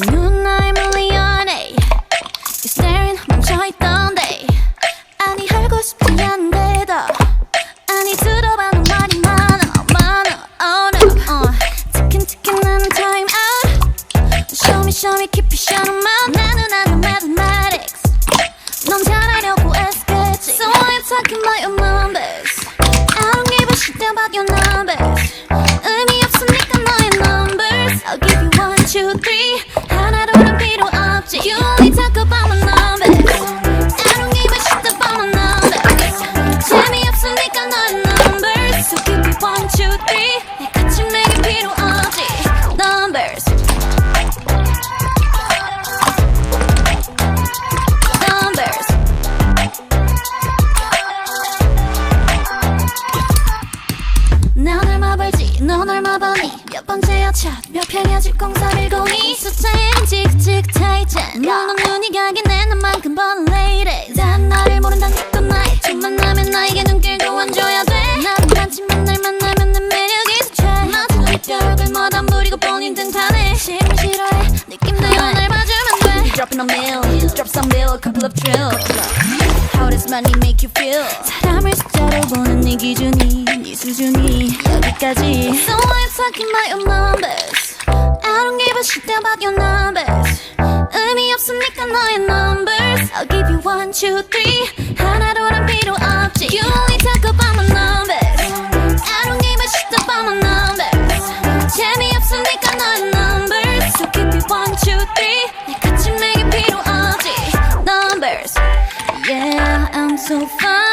You're staring 멈춰있던데. 아니 하고 싶지 아니 말이 많아 많아 Oh no time out. Show me show me keep it shut my 나는 mathematics 넌 So talking about your numbers. I don't give a shit about your numbers. 얼마 버니 몇 번째야 차몇 편이야 질0310이 숫자에는 지긋지긋해있잖아 너는 눈이 가긴 해 나만큼 버는 lady 난 나를 모른다는 것도 나의 첫 만나면 나에게 눈길도 얹어야 돼 나는 많지만 날 만나면 내 매력이 수채 마치 뒷벼락을 마다 부리고 본인 등판해 싫어해 느낌대로 날 봐주면 돼 dropping a mill, drop some a couple of drill. How does money make you feel? 사람을 숫자로 보는 네 기준이 네 수준이 여기까지 So why you talking about your numbers I don't give a shit about your numbers 의미 없으니까 너의 numbers I'll give you one, two, three 하나로는 필요 없지 You only talk about my numbers I don't give a shit about my numbers 재미없으니까 너의 numbers So give me one, two, three 내 가치 내게 필요 없지 Numbers Yeah, I'm so fine